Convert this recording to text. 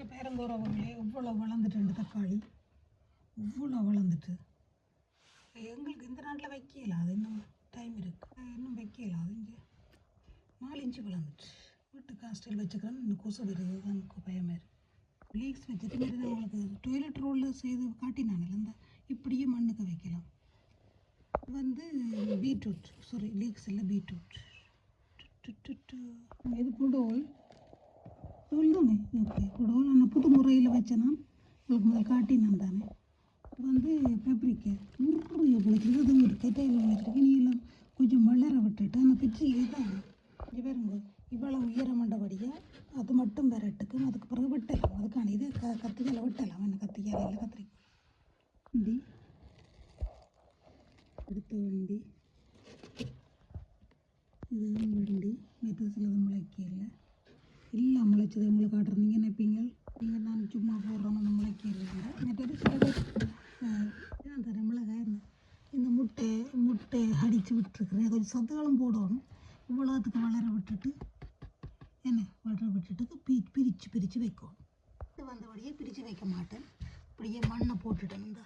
இங்கே பேரங்கோரவங்களே இவ்வளோ வளர்ந்துட்டு தக்காளி. இவ்வளோ வளர்ந்துட்டு. எங்களுக்கு இந்த நாட்டில் வைக்கல அது இன்னும் டைம் இருக்குது இன்னும் வைக்கல அது இங்கே நாலு இன்ச்சு வளர்ந்துட்டு. வீட்டுக்கு ஹாஸ்டல் வச்சுக்கிறேன் இன்னும் கொசு வருது தான் எனக்கு பயமாக இருக்கு. லீக்ஸ் வச்சுட்டு மாதிரி நான் உங்களுக்கு டொய்லெட் ரோலில் செய்து காட்டினாங்கல்ல இந்த இப்படியே மண்ணுக்கு வைக்கலாம். வந்து பீட்ரூட் சாரி லீக்ஸ் இல்லை பீட்ரூட் இது குடோல் தானே ஓகே. குடோல் ஆனால் புது முறையில் வச்சேன்னா உங்களுக்கு முதல் காட்டினான் தானே. இது வந்து பெப்ரிக்கா முறைய பிடிக்கிறது அது ஒரு கட்டையில் வச்சுருக்கு நீ எல்லாம் கொஞ்சம் வளர விட்டுட்டு அந்த பிச்சு இதுதான் இங்கே பாருங்க. இவ்வளோ உயரமண்டபடியாக அது மட்டும் விரட்டுக்கும் அதுக்கு பிறகு வெட்டலாம். அதுக்கான இது க கத்திரிக்காயில் வெட்டலாம். என்ன கத்திரிக்காயில் இல்லை கத்திரி வண்டி அடுத்த வண்டி. இது வண்டி. மெத்தசில் முளைக்கல இல்லை முளைச்சது உங்களை காட்டுறேன் நீங்கள் நினைப்பீங்க? நீங்கள் நான் சும்மா போடுறோம்னு முளைக்கல மற்றது சில பேர் ஏன் மிளகாய் இந்த முட்டை முட்டை அடித்து விட்டுருக்குறேன். கொஞ்சம் சத்துக்களும் போடணும். இவ்வளோத்துக்கு வளர விட்டுட்டு என்ன வளர விட்டுட்டு பி பிரித்து பிரித்து வைக்கணும். இது வந்தபடியே பிரித்து வைக்க மாட்டேன். அப்படியே மண்ணை போட்டுட்டேன் இந்த